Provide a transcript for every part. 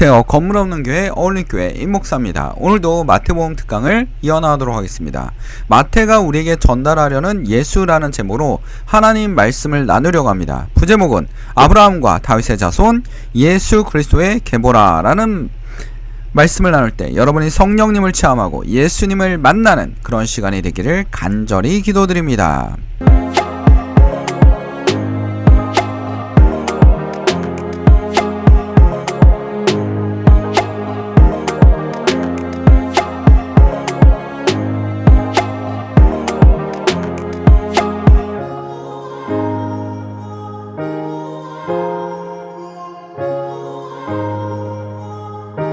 안녕하세요. 건물 없는 교회 어울림교회 임목사입니다. 오늘도 마태복음 특강을 이어나가도록 하겠습니다. 마태가 우리에게 전달하려는 예수라는 제목으로 하나님 말씀을 나누려고 합니다. 부제목은 아브라함과 다윗의 자손 예수 그리스도의 계보라라는 말씀을 나눌 때 여러분이 성령님을 체험하고 예수님을 만나는 그런 시간이 되기를 간절히 기도드립니다.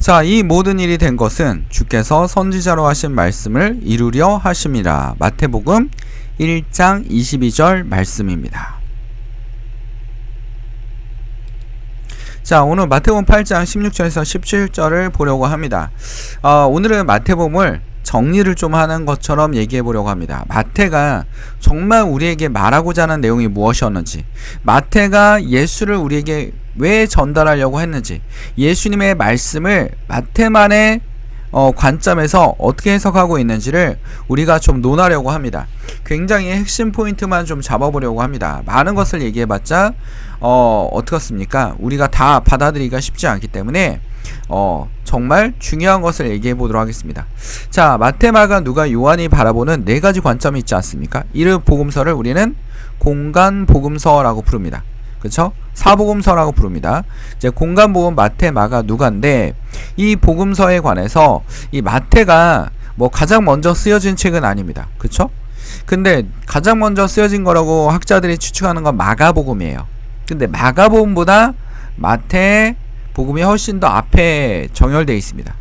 자, 이 모든 일이 된 것은 주께서 선지자로 하신 말씀을 이루려 하심이라. 마태복음 1장 22절 말씀입니다. 자, 오늘 마태복음 8장 16절에서 17절을 보려고 합니다. 어, 오늘은 마태복음을 정리를 좀 하는 것처럼 얘기해 보려고 합니다. 마태가 정말 우리에게 말하고자 하는 내용이 무엇이었는지, 마태가 예수를 우리에게 왜 전달하려고 했는지, 예수님의 말씀을 마태만의 어, 관점에서 어떻게 해석하고 있는지를 우리가 좀 논하려고 합니다. 굉장히 핵심 포인트만 좀 잡아보려고 합니다. 많은 것을 얘기해봤자 어, 어떻겠습니까? 우리가 다 받아들이기가 쉽지 않기 때문에 어, 정말 중요한 것을 얘기해 보도록 하겠습니다. 자, 마테마가 누가 요한이 바라보는 네 가지 관점이 있지 않습니까? 이를 복음서를 우리는 공간 복음서라고 부릅니다. 그렇죠? 사복음서라고 부릅니다. 이제 공간 복음 마태 마가 누가인데 이 복음서에 관해서 이 마태가 뭐 가장 먼저 쓰여진 책은 아닙니다. 그렇죠? 근데 가장 먼저 쓰여진 거라고 학자들이 추측하는 건 마가복음이에요. 근데 마가복음보다 마태 복음이 훨씬 더 앞에 정열되어 있습니다.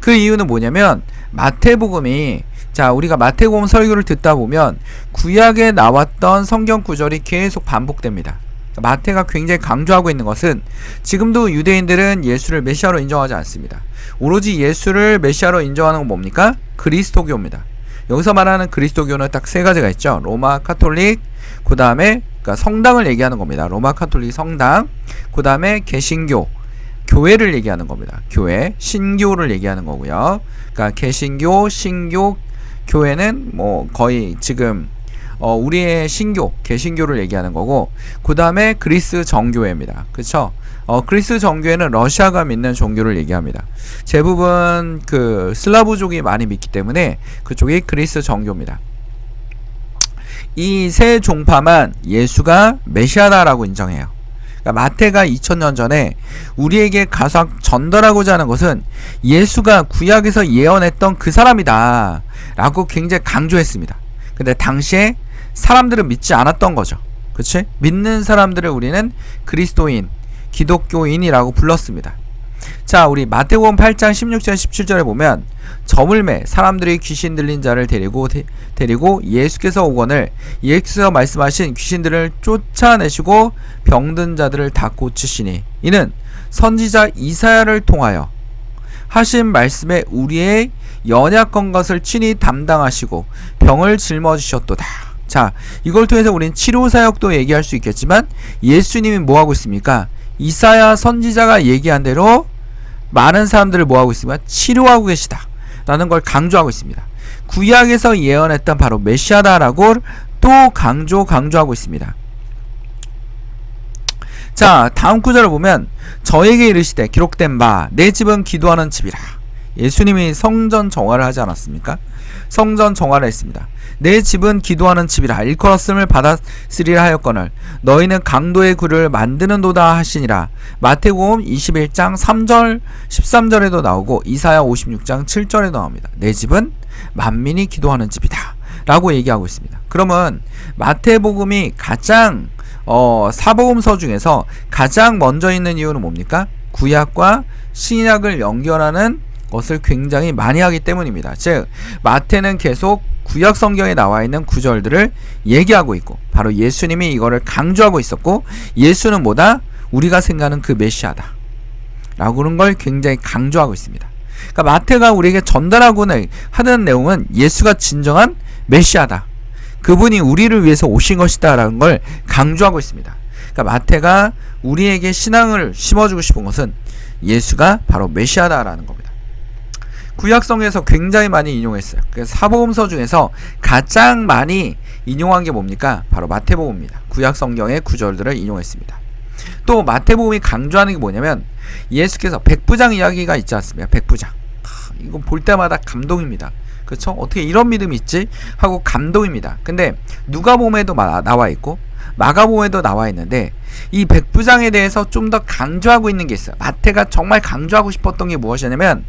그 이유는 뭐냐면 마태복음이 자 우리가 마태복음 설교를 듣다 보면 구약에 나왔던 성경 구절이 계속 반복됩니다. 마태가 굉장히 강조하고 있는 것은 지금도 유대인들은 예수를 메시아로 인정하지 않습니다. 오로지 예수를 메시아로 인정하는 건 뭡니까? 그리스도교입니다. 여기서 말하는 그리스도교는 딱 세 가지가 있죠. 로마 카톨릭, 그 다음에 그러니까 성당을 얘기하는 겁니다. 로마 카톨릭 성당, 그 다음에 개신교, 교회를 얘기하는 겁니다. 교회, 신교를 얘기하는 거고요. 그러니까 개신교, 신교, 교회는 뭐 거의 지금 어, 우리의 신교, 개신교를 얘기하는 거고, 그 다음에 그리스 정교회입니다. 그쵸? 어, 그리스 정교회는 러시아가 믿는 종교를 얘기합니다. 대부분 그 슬라브족이 많이 믿기 때문에 그쪽이 그리스 정교입니다. 이 세 종파만 예수가 메시아다라고 인정해요. 그러니까 마태가 2000년 전에 우리에게 가서 전달하고자 하는 것은 예수가 구약에서 예언했던 그 사람이다. 라고 굉장히 강조했습니다. 근데 당시에 사람들은 믿지 않았던 거죠. 그치? 믿는 사람들을 우리는 그리스도인, 기독교인이라고 불렀습니다. 자, 우리 마태복음 8장 16절 17절에 보면 저물매 사람들이 귀신 들린 자를 데리고 데, 데리고 예수께서 오거늘 예수께서 말씀하신 귀신들을 쫓아내시고 병든 자들을 다 고치시니 이는 선지자 이사야를 통하여 하신 말씀에 우리의 연약한 것을 친히 담당하시고 병을 짊어지셨도다. 자, 이걸 통해서 우리는 치료 사역도 얘기할 수 있겠지만 예수님이 뭐 하고 있습니까? 이사야 선지자가 얘기한 대로 많은 사람들을 뭐 하고 있습니까? 치료하고 계시다. 라는 걸 강조하고 있습니다. 구약에서 예언했던 바로 메시아다라고 또 강조 강조하고 있습니다. 자, 다음 구절을 보면 저에게 이르시되 기록된 바 내 집은 기도하는 집이라. 예수님이 성전 정화를 하지 않았습니까? 성전 정화를 했습니다. 내 집은 기도하는 집이라 일컬었음을 받았으리라 하였거늘 너희는 강도의 굴을 만드는 도다 하시니라 마태복음 21장 3절 13절에도 나오고 이사야 56장 7절에도 나옵니다. 내 집은 만민이 기도하는 집이다 라고 얘기하고 있습니다. 그러면 마태복음이 가장 어, 사복음서 중에서 가장 먼저 있는 이유는 뭡니까? 구약과 신약을 연결하는 것을 굉장히 많이 하기 때문입니다. 즉 마태는 계속 구약 성경에 나와 있는 구절들을 얘기하고 있고 바로 예수님이 이거를 강조하고 있었고 예수는 뭐다? 우리가 생각하는 그 메시아다. 라고 하는 걸 굉장히 강조하고 있습니다. 그러니까 마태가 우리에게 전달하고 하는 내용은 예수가 진정한 메시아다. 그분이 우리를 위해서 오신 것이다라는 걸 강조하고 있습니다. 그러니까 마태가 우리에게 신앙을 심어주고 싶은 것은 예수가 바로 메시아다라는 겁니다. 구약성에서 굉장히 많이 인용했어요. 그래서 사복음서 중에서 가장 많이 인용한 게 뭡니까? 바로 마태복음입니다. 구약성경의 구절들을 인용했습니다. 또 마태복음이 강조하는 게 뭐냐면 예수께서 백부장 이야기가 있지 않습니까? 백부장. 하, 이건 볼 때마다 감동입니다. 그렇죠? 어떻게 이런 믿음이 있지? 하고 감동입니다. 근데 누가복음에도 마- 나와 있고 마가복음에도 나와 있는데 이 백부장에 대해서 좀 더 강조하고 있는 게 있어요. 마태가 정말 강조하고 싶었던 게 무엇이냐면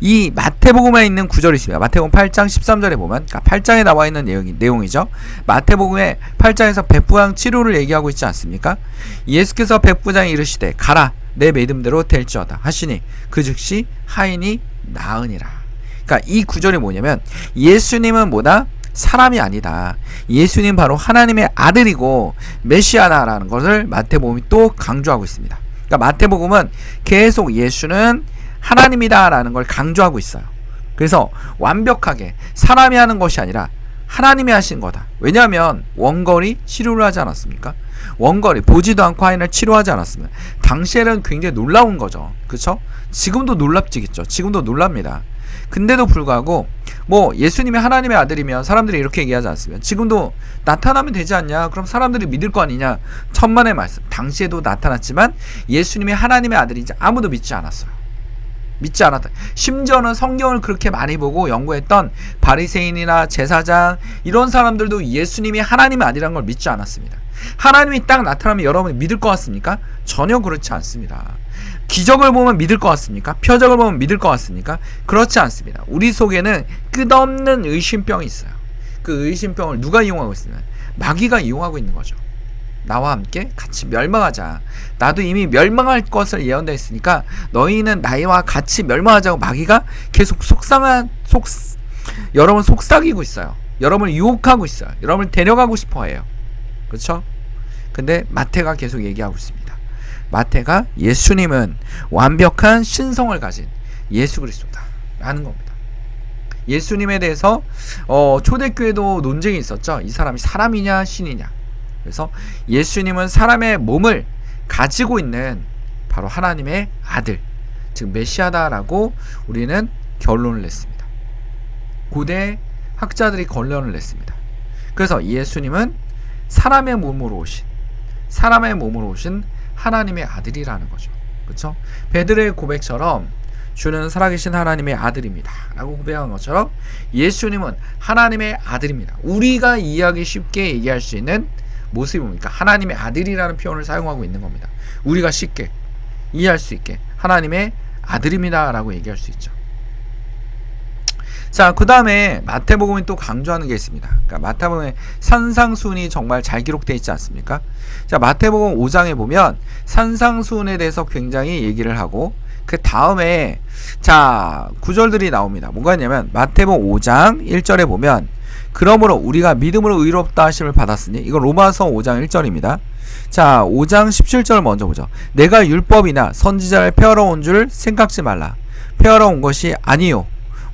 이 마태복음에 있는 구절이 있습니다. 마태복음 8장 13절에 보면 그러니까 8장에 나와 있는 내용이, 내용이죠. 마태복음의 8장에서 백부장 치료를 얘기하고 있지 않습니까? 예수께서 백부장에 이르시되 가라 내 믿음대로 될지어다 하시니 그 즉시 하인이 나으니라. 그러니까 이 구절이 뭐냐면 예수님은 뭐다? 사람이 아니다. 예수님 바로 하나님의 아들이고 메시아다라는 것을 마태복음이 또 강조하고 있습니다. 그러니까 마태복음은 계속 예수는 하나님이다라는 걸 강조하고 있어요. 그래서 완벽하게 사람이 하는 것이 아니라 하나님이 하신 거다. 왜냐하면 원거리 치료를 하지 않았습니까? 원거리 보지도 않고 하인을 치료하지 않았습니다. 당시에는 굉장히 놀라운 거죠. 그렇죠? 지금도 놀랍지겠죠. 지금도 놀랍니다. 근데도 불구하고 뭐 예수님이 하나님의 아들이면 사람들이 이렇게 얘기하지 않습니까? 지금도 나타나면 되지 않냐? 그럼 사람들이 믿을 거 아니냐? 천만의 말씀. 당시에도 나타났지만 예수님이 하나님의 아들인지 아무도 믿지 않았어요. 믿지 않았다. 심지어는 성경을 그렇게 많이 보고 연구했던 바리새인이나 제사장 이런 사람들도 예수님이 하나님이 아니라는 걸 믿지 않았습니다. 하나님이 딱 나타나면 여러분이 믿을 것 같습니까? 전혀 그렇지 않습니다. 기적을 보면 믿을 것 같습니까? 표적을 보면 믿을 것 같습니까? 그렇지 않습니다. 우리 속에는 끝없는 의심병이 있어요. 그 의심병을 누가 이용하고 있으면 마귀가 이용하고 있는 거죠. 나와 함께 같이 멸망하자. 나도 이미 멸망할 것을 예언되어 있으니까 너희는 나와 같이 멸망하자고 마귀가 계속 속상한 속 여러분 속삭이고 있어요. 여러분을 유혹하고 있어요. 여러분을 데려가고 싶어 해요. 그렇죠? 근데 마태가 계속 얘기하고 있습니다. 마태가 예수님은 완벽한 신성을 가진 예수 그리스도다 라는 겁니다. 예수님에 대해서 어, 초대교회도 논쟁이 있었죠. 이 사람이 사람이냐 신이냐. 그래서 예수님은 사람의 몸을 가지고 있는 바로 하나님의 아들, 즉 메시아다라고 우리는 결론을 냈습니다. 고대 학자들이 결론을 냈습니다. 그래서 예수님은 사람의 몸으로 오신 사람의 몸으로 오신 하나님의 아들이라는 거죠. 그렇죠? 베드로의 고백처럼 주는 살아계신 하나님의 아들입니다. 라고 고백한 것처럼 예수님은 하나님의 아들입니다. 우리가 이해하기 쉽게 얘기할 수 있는 모습이 뭡니까? 하나님의 아들이라는 표현을 사용하고 있는 겁니다. 우리가 쉽게 이해할 수 있게 하나님의 아들입니다. 라고 얘기할 수 있죠. 자, 그 다음에 마태복음이 또 강조하는 게 있습니다. 그러니까 마태복음의 산상순이 정말 잘 기록되어 있지 않습니까? 자, 마태복음 5장에 보면 산상순에 대해서 굉장히 얘기를 하고 그 다음에 자, 구절들이 나옵니다. 뭐가 있냐면 마태복음 5장 1절에 보면 그러므로 우리가 믿음으로 의롭다 하심을 받았으니 이건 로마서 5장 1절입니다. 자, 5장 17절 먼저 보죠. 내가 율법이나 선지자를 폐하러 온 줄 생각지 말라. 폐하러 온 것이 아니요.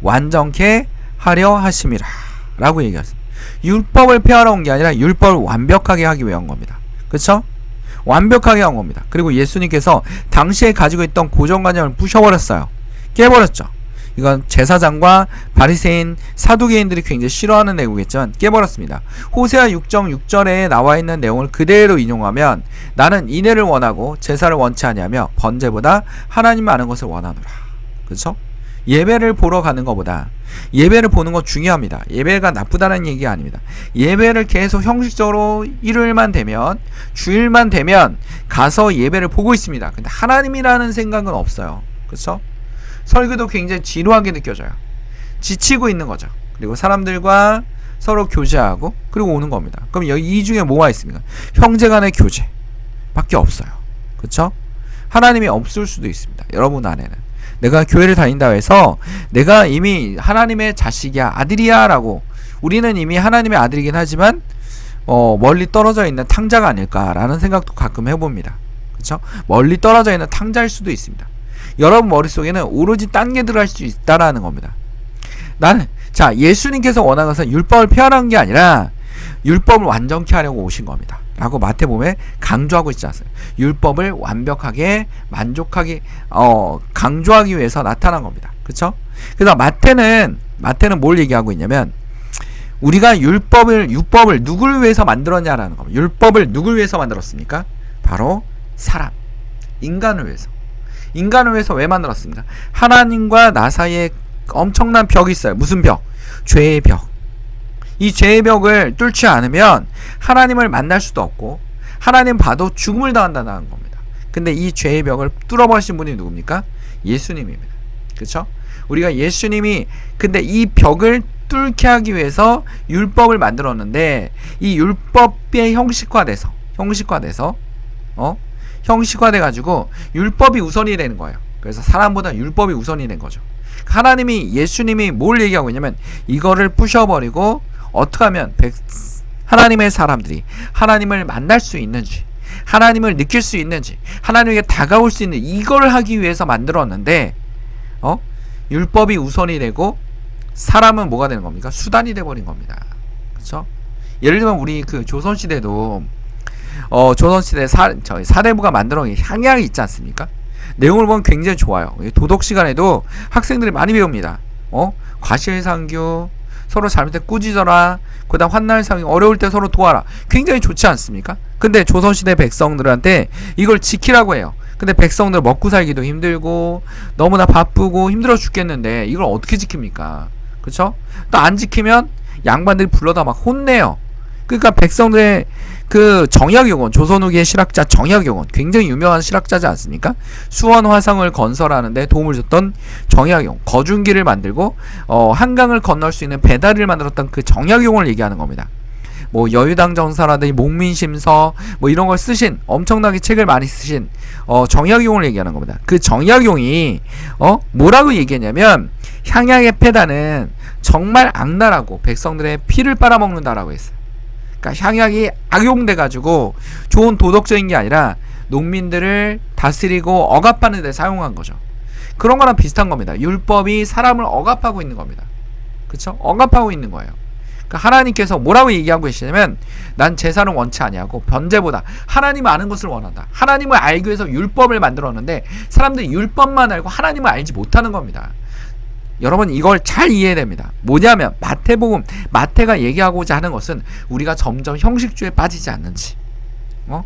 완전케 하려 하심이라. 라고 얘기했습니다. 율법을 폐하러 온 게 아니라 율법을 완벽하게 하기 위한 겁니다. 그쵸? 완벽하게 한 겁니다. 그리고 예수님께서 당시에 가지고 있던 고정관념을 부셔버렸어요. 깨버렸죠. 이건 제사장과 바리새인, 사두개인들이 굉장히 싫어하는 내용이겠지만 깨버렸습니다. 호세아 6장 6절에 나와 있는 내용을 그대로 인용하면 나는 인애를 원하고 제사를 원치 아니하며 번제보다 하나님 아는 것을 원하노라. 그렇죠? 예배를 보러 가는 것보다 예배를 보는 거 중요합니다. 예배가 나쁘다는 얘기가 아닙니다. 예배를 계속 형식적으로 일요일만 되면 주일만 되면 가서 예배를 보고 있습니다. 근데 하나님이라는 생각은 없어요. 그렇죠? 설교도 굉장히 지루하게 느껴져요. 지치고 있는 거죠. 그리고 사람들과 서로 교제하고 그리고 오는 겁니다. 그럼 여기 이 중에 뭐가 있습니까? 형제간의 교제 밖에 없어요. 그렇죠? 하나님이 없을 수도 있습니다. 여러분 안에는. 내가 교회를 다닌다 해서 내가 이미 하나님의 자식이야 아들이야라고 우리는 이미 하나님의 아들이긴 하지만 어, 멀리 떨어져 있는 탕자가 아닐까라는 생각도 가끔 해봅니다. 그렇죠? 멀리 떨어져 있는 탕자일 수도 있습니다. 여러분 머릿속에는 오로지 딴게 들어갈 수 있다라는 겁니다. 나는 자 예수님께서 원하는 것은 율법을 폐하라는 게 아니라 율법을 완전케 하려고 오신 겁니다. 라고 마태복음에 강조하고 있지 않습니까? 율법을 완벽하게 만족하게 어 강조하기 위해서 나타난 겁니다. 그렇죠? 그래서 마태는 마태는 뭘 얘기하고 있냐면 우리가 율법을 율법을 누굴 위해서 만들었냐라는 겁니다. 율법을 누굴 위해서 만들었습니까? 바로 사람, 인간을 위해서. 인간을 위해서 왜 만들었습니까? 하나님과 나 사이에 엄청난 벽이 있어요. 무슨 벽? 죄의 벽. 이 죄의 벽을 뚫지 않으면 하나님을 만날 수도 없고 하나님 봐도 죽음을 당한다는 겁니다. 근데 이 죄의 벽을 뚫어버리신 분이 누굽니까? 예수님입니다. 그렇죠? 우리가 예수님이 근데 이 벽을 뚫게 하기 위해서 율법을 만들었는데 이 율법의 형식화돼서 형식화돼서 어 형식화돼 가지고 율법이 우선이 되는 거예요. 그래서 사람보다 율법이 우선이 된 거죠. 하나님이 예수님이 뭘 얘기하고 있냐면 이거를 부셔버리고 어떻게 하면 백, 하나님의 사람들이 하나님을 만날 수 있는지 하나님을 느낄 수 있는지 하나님에게 다가올 수 있는 이걸 하기 위해서 만들었는데 어? 율법이 우선이 되고 사람은 뭐가 되는 겁니까? 수단이 돼 버린 겁니다. 그렇죠 예를 들면 우리 그 조선 시대도 어 조선 시대 사 저희 사대부가 만들어 놓은 향약이 있지 않습니까? 내용을 보면 굉장히 좋아요. 도덕 시간에도 학생들이 많이 배웁니다. 어? 과실상규 서로 잘못때 꾸짖어라. 그다음 환난상이 어려울 때 서로 도와라. 굉장히 좋지 않습니까? 근데 조선시대 백성들한테 이걸 지키라고 해요. 근데 백성들 먹고 살기도 힘들고 너무나 바쁘고 힘들어 죽겠는데 이걸 어떻게 지킵니까? 그쵸? 또안 지키면 양반들이 불러다 막 혼내요. 그러니까 백성들의 그 정약용원 조선 후기의 실학자 정약용원 굉장히 유명한 실학자지 않습니까? 수원 화성을 건설하는데 도움을 줬던 정약용 거중기를 만들고 어, 한강을 건널 수 있는 배다리를 만들었던 그 정약용을 얘기하는 겁니다. 뭐 여유당 전사라든지 목민심서 뭐 이런 걸 쓰신 엄청나게 책을 많이 쓰신 어 정약용을 얘기하는 겁니다. 그 정약용이 어 뭐라고 얘기했냐면 향약의 패단은 정말 악랄하고 백성들의 피를 빨아먹는다라고 했어요. 그러니까 향약이 악용돼 가지고 좋은 도덕적인 게 아니라 농민들을 다스리고 억압하는 데 사용한 거죠. 그런 거랑 비슷한 겁니다. 율법이 사람을 억압하고 있는 겁니다. 그렇죠? 억압하고 있는 거예요. 그러니까 하나님께서 뭐라고 얘기하고 계시냐면 난 제사를 원치 아니하고 변제보다 하나님 아는 것을 원한다. 하나님을 알기 위해서 율법을 만들었는데 사람들이 율법만 알고 하나님을 알지 못하는 겁니다. 여러분 이걸 잘 이해해야 됩니다. 뭐냐면 마태복음 마태가 얘기하고자 하는 것은 우리가 점점 형식주에 빠지지 않는지, 어?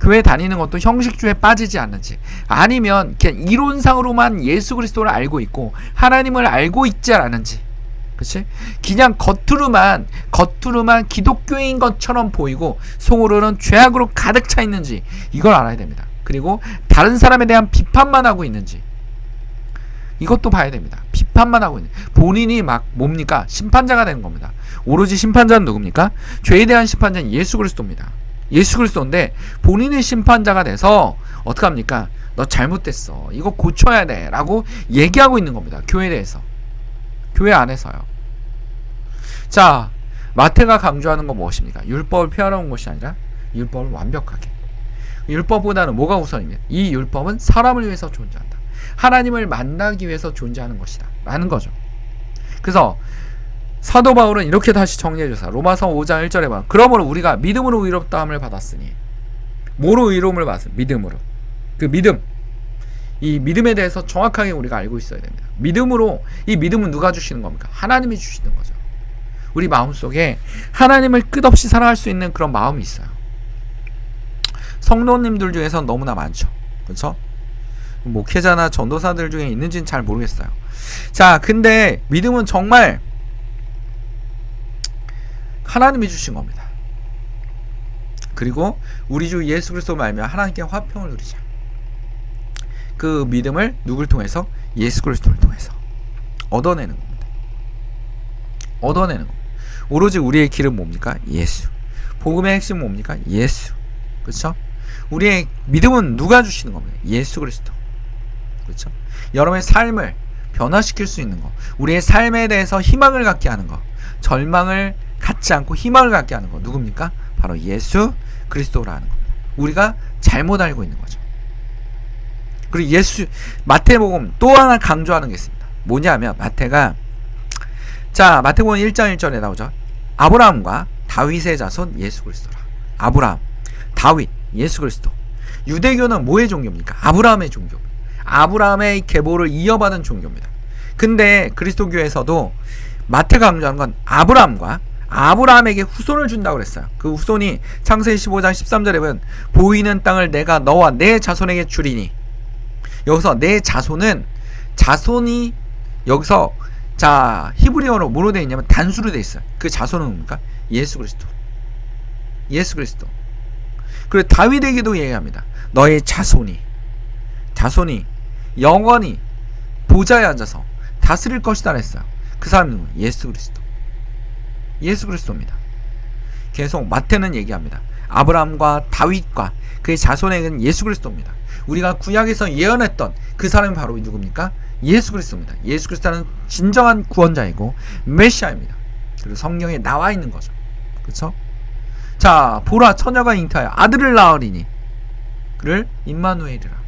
교회 다니는 것도 형식주에 빠지지 않는지, 아니면 그냥 이론상으로만 예수 그리스도를 알고 있고 하나님을 알고 있지 않은지, 그렇지? 그냥 겉으로만 겉으로만 기독교인 것처럼 보이고 속으로는 죄악으로 가득 차 있는지 이걸 알아야 됩니다. 그리고 다른 사람에 대한 비판만 하고 있는지 이것도 봐야 됩니다. 비판만 하고 있는 본인이 막 뭡니까 심판자가 되는 겁니다. 오로지 심판자는 누굽니까? 죄에 대한 심판자는 예수 그리스도입니다. 예수 그리스도인데 본인이 심판자가 돼서 어떻게 합니까? 너 잘못됐어. 이거 고쳐야 돼.라고 얘기하고 있는 겁니다. 교회에 대해서. 교회 안에서요. 자, 마태가 강조하는 건 무엇입니까? 율법을 폐하러 것이 아니라 율법을 완벽하게. 율법보다는 뭐가 우선이냐? 이 율법은 사람을 위해서 존재한다. 하나님을 만나기 위해서 존재하는 것이다. 라는 거죠. 그래서 사도 바울은 이렇게 다시 정리해 주세요. 로마서 5장 1절에 봐. 그러므로 우리가 믿음으로 의롭다함을 받았으니 뭐로 의로움을 받았어요? 믿음으로. 그 믿음. 이 믿음에 대해서 정확하게 우리가 알고 있어야 됩니다. 믿음으로 이 믿음은 누가 주시는 겁니까? 하나님이 주시는 거죠. 우리 마음속에 하나님을 끝없이 사랑할 수 있는 그런 마음이 있어요. 성도님들 중에서 너무나 많죠. 그렇죠? 목회자나 전도사들 중에 있는지는 잘 모르겠어요. 자, 근데 믿음은 정말 하나님이 주신 겁니다. 그리고 우리 주 예수 그리스도 말며 하나님께 화평을 누리자. 그 믿음을 누굴 통해서 예수 그리스도를 통해서 얻어내는 겁니다. 얻어내는 거. 오로지 우리의 길은 뭡니까? 예수. 복음의 핵심은 뭡니까? 예수. 그렇죠? 우리의 믿음은 누가 주시는 겁니까? 예수 그리스도. 그렇죠? 여러분의 삶을 변화시킬 수 있는 거, 우리의 삶에 대해서 희망을 갖게 하는 거, 절망을 갖지 않고 희망을 갖게 하는 거 누굽니까? 바로 예수 그리스도라는 겁니다. 우리가 잘못 알고 있는 거죠. 그리고 예수 마태복음 또 하나 강조하는 게 있습니다. 뭐냐면 마태가 자 마태복음 1장 1절에 나오죠. 아브라함과 다윗의 자손 예수 그리스도라. 아브라함, 다윗, 예수 그리스도. 유대교는 뭐의 종교입니까? 아브라함의 종교. 아브라함의 계보를 이어받은 종교입니다. 근데 그리스도교에서도 마태가 강조하는 건 아브라함과 아브라함에게 후손을 준다고 그랬어요. 그 후손이 창세기 15장 13절에 보면 보이는 땅을 내가 너와 내 자손에게 주리니 여기서 내 자손은 자손이 여기서 자 히브리어로 뭐로 되어 있냐면 단수로 되어 있어요. 그 자손은 뭡니까? 예수 그리스도. 예수 그리스도. 그리고 다윗에게도 얘기합니다. 너의 자손이 자손이 영원히 보좌에 앉아서 다스릴 것이다 했어요. 그 사람은? 예수 그리스도. 예수 그리스도입니다. 계속 마태는 얘기합니다. 아브라함과 다윗과 그의 자손에게는 예수 그리스도입니다. 우리가 구약에서 예언했던 그 사람이 바로 누굽니까? 예수 그리스도입니다. 예수 그리스도는 진정한 구원자이고 메시아입니다. 그리고 성경에 나와 있는 거죠. 그렇죠? 자, 보라 처녀가 잉태하여 아들을 낳으리니 그를 임마누엘이라.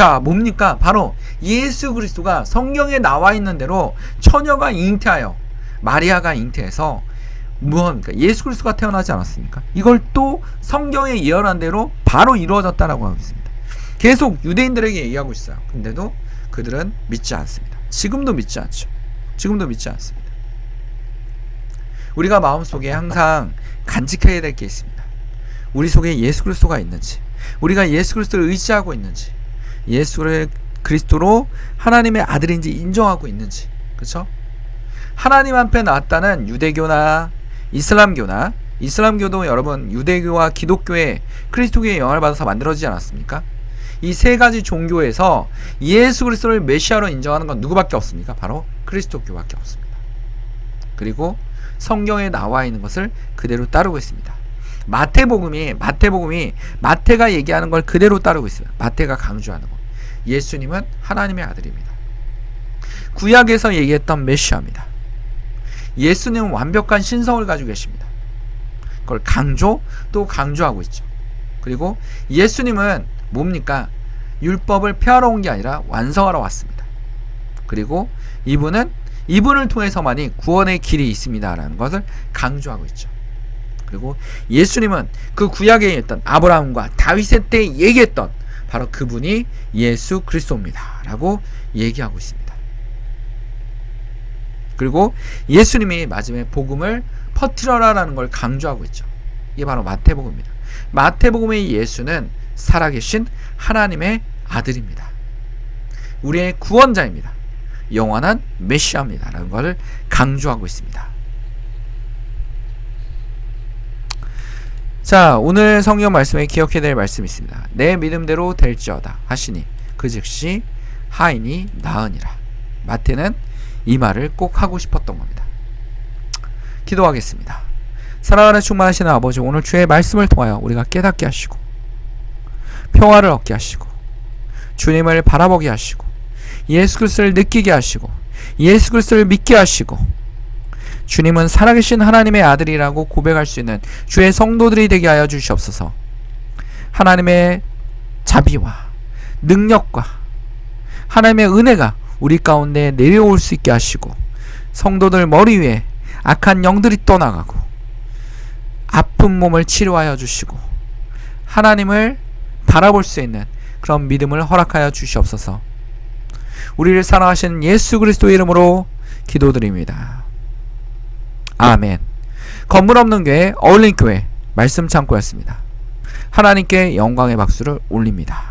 자, 뭡니까? 바로 예수 그리스도가 성경에 나와 있는 대로 처녀가 잉태하여 마리아가 잉태해서 무엇입니까? 예수 그리스도가 태어나지 않았습니까? 이걸 또 성경에 예언한 대로 바로 이루어졌다라고 하고 있습니다. 계속 유대인들에게 얘기하고 있어요. 근데도 그들은 믿지 않습니다. 지금도 믿지 않죠. 지금도 믿지 않습니다. 우리가 마음속에 항상 간직해야 될 게 있습니다. 우리 속에 예수 그리스도가 있는지, 우리가 예수 그리스도를 의지하고 있는지, 예수를 그리스도로 하나님의 아들인지 인정하고 있는지, 그렇죠? 하나님 앞에 나왔다는 유대교나 이슬람교나 이슬람교도 여러분 유대교와 기독교의 그리스도교의 영향을 받아서 만들어지지 않았습니까? 이 세 가지 종교에서 예수 그리스도를 메시아로 인정하는 건 누구밖에 없습니까? 바로 그리스도교밖에 없습니다. 그리고 성경에 나와 있는 것을 그대로 따르고 있습니다. 마태복음이 마태복음이 마태가 얘기하는 걸 그대로 따르고 있어요. 마태가 강조하는 것. 예수님은 하나님의 아들입니다. 구약에서 얘기했던 메시아입니다. 예수님은 완벽한 신성을 가지고 계십니다. 그걸 강조 또 강조하고 있죠. 그리고 예수님은 뭡니까? 율법을 폐하러 온 게 아니라 완성하러 왔습니다. 그리고 이분은 이분을 통해서만이 구원의 길이 있습니다라는 것을 강조하고 있죠. 그리고 예수님은 그 구약에 있던 아브라함과 다윗의 때 얘기했던 바로 그분이 예수 그리스도입니다 라고 얘기하고 있습니다. 그리고 예수님이 마지막에 복음을 퍼뜨려라라는 걸 강조하고 있죠. 이게 바로 마태복음입니다. 마태복음의 예수는 살아계신 하나님의 아들입니다. 우리의 구원자입니다. 영원한 메시아입니다라는 것을 강조하고 있습니다. 자, 오늘 성경 말씀에 기억해야 될 말씀이 있습니다. 내 믿음대로 될지어다 하시니 그 즉시 하인이 나으니라. 마태는 이 말을 꼭 하고 싶었던 겁니다. 기도하겠습니다. 사랑하는 충만하시는 아버지 오늘 주의 말씀을 통하여 우리가 깨닫게 하시고 평화를 얻게 하시고 주님을 바라보게 하시고 예수 그리스도를 느끼게 하시고 예수 그리스도를 믿게 하시고 주님은 살아계신 하나님의 아들이라고 고백할 수 있는 주의 성도들이 되게 하여 주시옵소서. 하나님의 자비와 능력과 하나님의 은혜가 우리 가운데 내려올 수 있게 하시고 성도들 머리 위에 악한 영들이 떠나가고 아픈 몸을 치료하여 주시고 하나님을 바라볼 수 있는 그런 믿음을 허락하여 주시옵소서. 우리를 사랑하시는 예수 그리스도 이름으로 기도드립니다. 아멘. 건물 없는 교회 어울린 교회 말씀 창고였습니다. 하나님께 영광의 박수를 올립니다.